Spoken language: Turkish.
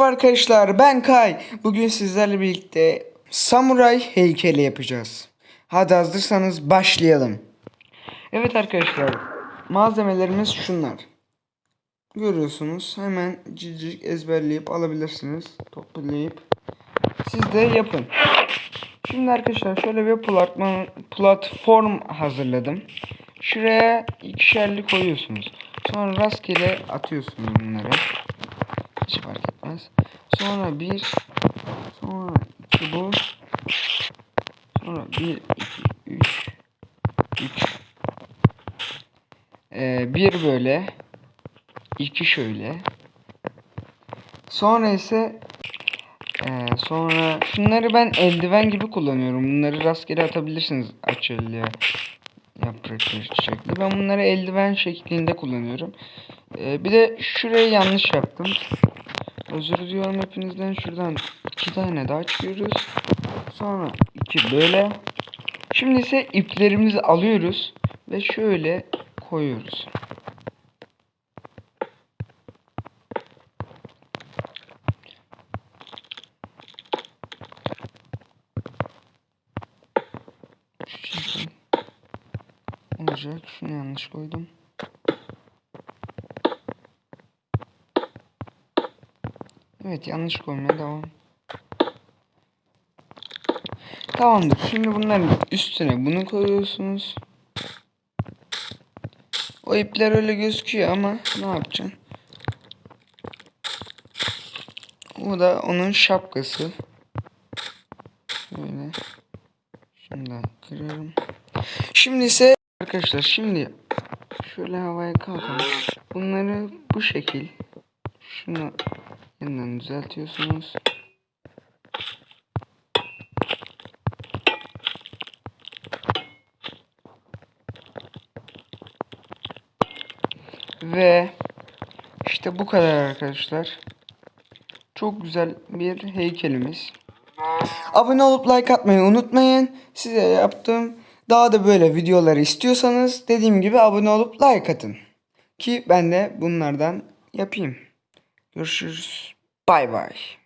Merhaba arkadaşlar ben Kay. Bugün sizlerle birlikte samuray heykeli yapacağız. Hadi hazırsanız başlayalım. Evet arkadaşlar malzemelerimiz şunlar. Görüyorsunuz hemen cicik ezberleyip alabilirsiniz. Toplayıp siz de yapın. Şimdi arkadaşlar şöyle bir platform, hazırladım. Şuraya ikişerli koyuyorsunuz. Sonra rastgele atıyorsunuz bunları. Hiç fark etmez. Sonra bir, sonra iki bu, sonra bir, iki, üç, üç. Ee, bir böyle, iki şöyle. Sonra ise ee, sonra şunları ben eldiven gibi kullanıyorum. Bunları rastgele atabilirsiniz açılıya yaprakları şekli. Ben bunları eldiven şeklinde kullanıyorum. Ee, bir de şurayı yanlış yaptım. Özür diliyorum hepinizden. Şuradan iki tane daha çıkıyoruz. Sonra iki böyle. Şimdi ise iplerimizi alıyoruz ve şöyle koyuyoruz. Olacak. Şunu yanlış koydum. Evet yanlış koymaya devam. Tamamdır. Şimdi bunların üstüne bunu koyuyorsunuz. O ipler öyle gözüküyor ama ne yapacaksın? O da onun şapkası. Şöyle. Şunu da kırıyorum. Şimdi ise arkadaşlar şimdi şöyle havaya kalkalım. Bunları bu şekil şunu yeniden düzeltiyorsunuz. Ve işte bu kadar arkadaşlar. Çok güzel bir heykelimiz. Abone olup like atmayı unutmayın. Size yaptığım daha da böyle videoları istiyorsanız dediğim gibi abone olup like atın. Ki ben de bunlardan yapayım. 就是拜拜。